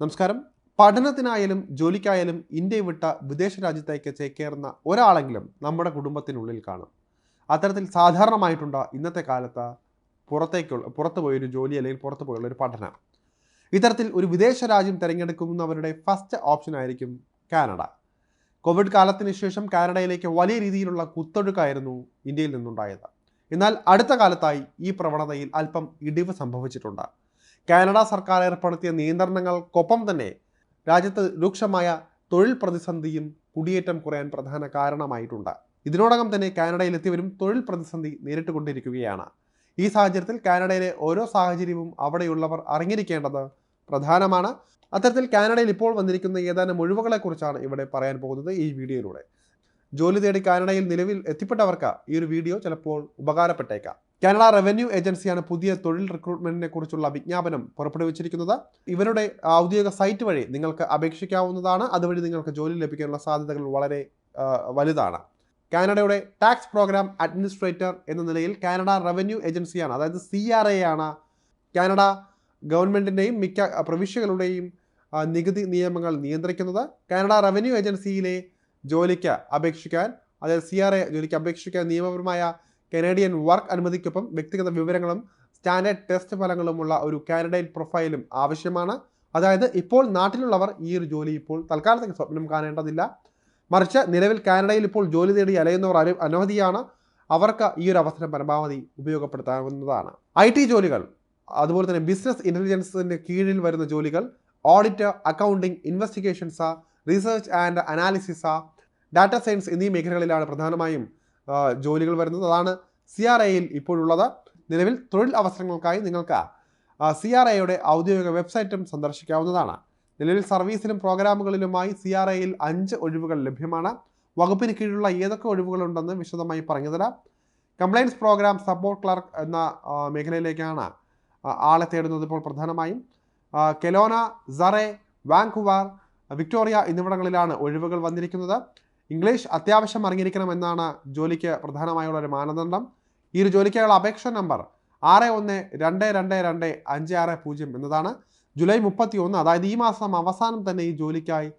നമസ്കാരം. പഠനത്തിനായാലും ജോലിക്കായാലും ഇന്ത്യ വിട്ട വിദേശ രാജ്യത്തേക്ക് ചേക്കേറുന്ന ഒരാളെങ്കിലും നമ്മുടെ കുടുംബത്തിനുള്ളിൽ കാണും. അത്തരത്തിൽ സാധാരണമായിട്ടുണ്ട് ഇന്നത്തെ കാലത്ത് പുറത്തേക്കുള്ള പുറത്തു പോയൊരു ജോലി അല്ലെങ്കിൽ പുറത്തു പോയുള്ള ഒരു പഠനം. ഇത്തരത്തിൽ ഒരു വിദേശ രാജ്യം തിരഞ്ഞെടുക്കുന്നവരുടെ ഫസ്റ്റ് ഓപ്ഷൻ ആയിരിക്കും കാനഡ. കോവിഡ് കാലത്തിന് ശേഷം കാനഡയിലേക്ക് വലിയ രീതിയിലുള്ള കുത്തൊഴുക്കായിരുന്നു ഇന്ത്യയിൽ നിന്നുണ്ടായത്. എന്നാൽ അടുത്ത കാലത്തായി ഈ പ്രവണതയിൽ അല്പം ഇടിവ് സംഭവിച്ചിട്ടുണ്ട്. കാനഡ സർക്കാർ ഏർപ്പെടുത്തിയ നിയന്ത്രണങ്ങൾക്കൊപ്പം തന്നെ രാജ്യത്ത് രൂക്ഷമായ തൊഴിൽ പ്രതിസന്ധിയും കുടിയേറ്റം കുറയാൻ പ്രധാന കാരണമായിട്ടുണ്ട്. ഇതിനോടകം തന്നെ കാനഡയിൽ എത്തിയവരും തൊഴിൽ പ്രതിസന്ധി നേരിട്ടുകൊണ്ടിരിക്കുകയാണ്. ഈ സാഹചര്യത്തിൽ കാനഡയിലെ ഓരോ സാഹചര്യവും അവിടെയുള്ളവർ അറിഞ്ഞിരിക്കേണ്ടത് പ്രധാനമാണ്. അത്തരത്തിൽ കാനഡയിൽ ഇപ്പോൾ വന്നിരിക്കുന്ന ഏതാനും ഒഴിവുകളെക്കുറിച്ചാണ് ഇവിടെ പറയാൻ പോകുന്നത് ഈ വീഡിയോയിലൂടെ. ജോലി തേടി കാനഡയിൽ നിലവിൽ എത്തിപ്പെട്ടവർക്ക് ഈ ഒരു വീഡിയോ ചിലപ്പോൾ ഉപകാരപ്പെട്ടേക്കാം. കാനഡ റവന്യൂ ഏജൻസിയാണ് പുതിയ തൊഴിൽ റിക്രൂട്ട്മെന്റിനെ കുറിച്ചുള്ള വിജ്ഞാപനം പുറപ്പെടുവിച്ചിരിക്കുന്നത്. ഇവരുടെ ഔദ്യോഗിക സൈറ്റ് വഴി നിങ്ങൾക്ക് അപേക്ഷിക്കാവുന്നതാണ്. അതുവഴി നിങ്ങൾക്ക് ജോലി ലഭിക്കാനുള്ള സാധ്യതകൾ വളരെ വലുതാണ്. കാനഡയുടെ ടാക്സ് പ്രോഗ്രാം അഡ്മിനിസ്ട്രേറ്റർ എന്ന നിലയിൽ കാനഡ റവന്യൂ ഏജൻസിയാണ് അതായത് സി ആർ എ ആണ്. കാനഡ ഗവൺമെന്റിന്റെയും മിക്ക പ്രവിശ്യകളുടെയും നികുതി നിയമങ്ങൾ നിയന്ത്രിക്കുന്നത്. കാനഡ റവന്യൂ ഏജൻസിയിലെ ജോലിക്ക് അപേക്ഷിക്കാൻ അതായത് സി ആർ എ ജോലിക്ക് അപേക്ഷിക്കാൻ നിയമപരമായ കനേഡിയൻ വർക്ക് അനുമതിക്കൊപ്പം വ്യക്തിഗത വിവരങ്ങളും സ്റ്റാൻഡേർഡ് ടെസ്റ്റ് ഫലങ്ങളുമുള്ള ഒരു കാൻഡിഡേറ്റ് പ്രൊഫൈലും ആവശ്യമാണ്. അതായത് ഇപ്പോൾ നാട്ടിലുള്ളവർ ഈ ഒരു ജോലി ഇപ്പോൾ തൽക്കാലത്തേക്ക് സ്വപ്നം കാണേണ്ടതില്ല. മറിച്ച് നിലവിൽ കാനഡയിൽ ഇപ്പോൾ ജോലി തേടി അലയുന്നവർ അന- അനവധിയാണ്. അവർക്ക് ഈ ഒരു അവസരം പരമാവധി ഉപയോഗപ്പെടുത്താവുന്നതാണ്. ഐ ടി ജോലികൾ അതുപോലെ തന്നെ ബിസിനസ് ഇന്റലിജൻസിന്റെ കീഴിൽ വരുന്ന ജോലികൾ audit accounting investigations research and analysis data science എന്നീ മേഖലകളിലാണ് പ്രധാനമായും ജോലികൾ വരുന്നത് അതാണ് സി ആർ ഐയിൽ ഇപ്പോഴുള്ളത്. നിലവിൽ തൊഴിൽ അവസരങ്ങൾക്കായി നിങ്ങൾക്ക് സി ആർ ഐയുടെ ഔദ്യോഗിക വെബ്സൈറ്റും സന്ദർശിക്കാവുന്നതാണ്. നിലവിൽ സർവീസിലും പ്രോഗ്രാമുകളിലുമായി സി ആർ ഐയിൽ അഞ്ച് ഒഴിവുകൾ ലഭ്യമാണ്. വകുപ്പിന് കീഴിലുള്ള ഏതൊക്കെ ഒഴിവുകളുണ്ടെന്ന് വിശദമായി പറഞ്ഞു തരാം കംപ്ലയിൻസ് പ്രോഗ്രാം സപ്പോർട്ട് ക്ലർക്ക് എന്ന മേഖലയിലേക്കാണ് ആളെ തേടുന്നത് ഇപ്പോൾ പ്രധാനമായും. കെലോന സറെ വാങ്കുവാർ വിക്ടോറിയ എന്നിവിടങ്ങളിലാണ് ഒഴിവുകൾ വന്നിരിക്കുന്നത്. ഇംഗ്ലീഷ് അത്യാവശ്യം അറിഞ്ഞിരിക്കണം എന്നാണ് ജോലിക്ക് പ്രധാനമായുള്ള ഒരു മാനദണ്ഡം. ഈ ഒരു ജോലിക്കായുള്ള അപേക്ഷ നമ്പർ ആറ് ഒന്ന് രണ്ട് രണ്ട് രണ്ട് അഞ്ച് ആറ് പൂജ്യം എന്നതാണ്. ജൂലൈ മുപ്പത്തി ഒന്ന് അതായത് ഈ മാസം അവസാനം തന്നെ ഈ ജോലിക്കായി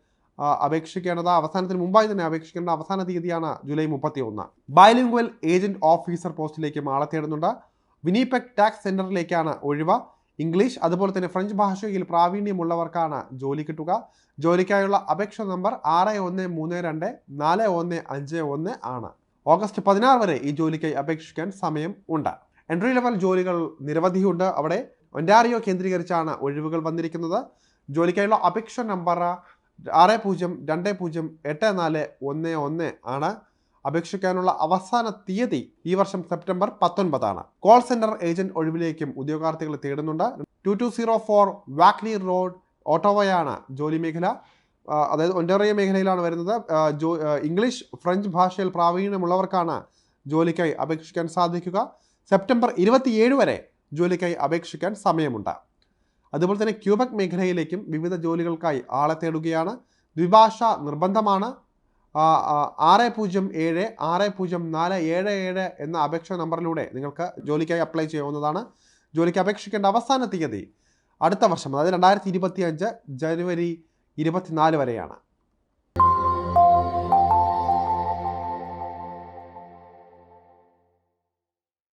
അപേക്ഷിക്കേണ്ടത് അവസാനത്തിന് മുമ്പായി തന്നെ അപേക്ഷിക്കേണ്ട അവസാന തീയതിയാണ് ജൂലൈ മുപ്പത്തി ഒന്ന് ബൈലിംഗ്വൽ ഏജന്റ് ഓഫീസർ പോസ്റ്റിലേക്ക് ആളെ തേടുന്നുണ്ട്. വിനിപെക് ടാക്സ് സെന്ററിലേക്കാണ് ഒഴിവ്. ഇംഗ്ലീഷ് അതുപോലെ തന്നെ ഫ്രഞ്ച് ഭാഷയിൽ പ്രാവീണ്യമുള്ളവർക്കാണ് ജോലി കിട്ടുക. ജോലിക്കായുള്ള അപേക്ഷ നമ്പർ ആറ് ഒന്ന് മൂന്ന് രണ്ട് നാല് ഒന്ന് അഞ്ച് ഒന്ന് ആണ്. ഓഗസ്റ്റ് പതിനാറ് വരെ ഈ ജോലിക്കായി അപേക്ഷിക്കാൻ സമയം ഉണ്ട്. എൻട്രി ലെവൽ ജോലികൾ നിരവധിയുണ്ട് അവിടെ. ഒന്റാറിയോ കേന്ദ്രീകരിച്ചാണ് ഒഴിവുകൾ വന്നിരിക്കുന്നത്. ജോലിക്കായുള്ള അപേക്ഷ നമ്പർ ആറ് പൂജ്യം രണ്ട് പൂജ്യം എട്ട് നാല് ഒന്ന് ഒന്ന് ആണ്. അപേക്ഷിക്കാനുള്ള അവസാന തീയതി ഈ വർഷം സെപ്റ്റംബർ പത്തൊൻപതാണ്. കോൾ സെന്റർ ഏജന്റ് ഒഴിവിലേക്കും ഉദ്യോഗാർത്ഥികളെ തേടുന്നുണ്ട്. Two two zero four Walkley road ഓട്ടോവയാണ് ജോലി മേഖല. അതായത് ഒന്റോറിയോ മേഖലയിലാണ് വരുന്നത്. ജോ ഇംഗ്ലീഷ് ഫ്രഞ്ച് ഭാഷയിൽ പ്രാവീണ്യമുള്ളവർക്കാണ് ജോലിക്കായി അപേക്ഷിക്കാൻ സാധിക്കുക. സെപ്റ്റംബർ ഇരുപത്തിയേഴ് വരെ ജോലിക്കായി അപേക്ഷിക്കാൻ സമയമുണ്ട്. അതുപോലെ തന്നെ ക്യൂബക് മേഖലയിലേക്കും വിവിധ ജോലികൾക്കായി ആളെ തേടുകയാണ്. ദ്വിഭാഷ നിർബന്ധമാണ്. ആറ് പൂജ്യം ഏഴ് ആറ് പൂജ്യം നാല് ഏഴ് ഏഴ് എന്ന അപേക്ഷ നമ്പറിലൂടെ നിങ്ങൾക്ക് ജോലിക്കായി അപ്ലൈ ചെയ്യാവുന്നതാണ്. ജോലിക്ക് അപേക്ഷിക്കേണ്ട അവസാന തീയതി അടുത്ത വർഷം അതായത് രണ്ടായിരത്തി ഇരുപത്തി അഞ്ച് ജനുവരി ഇരുപത്തിനാല് വരെയാണ്.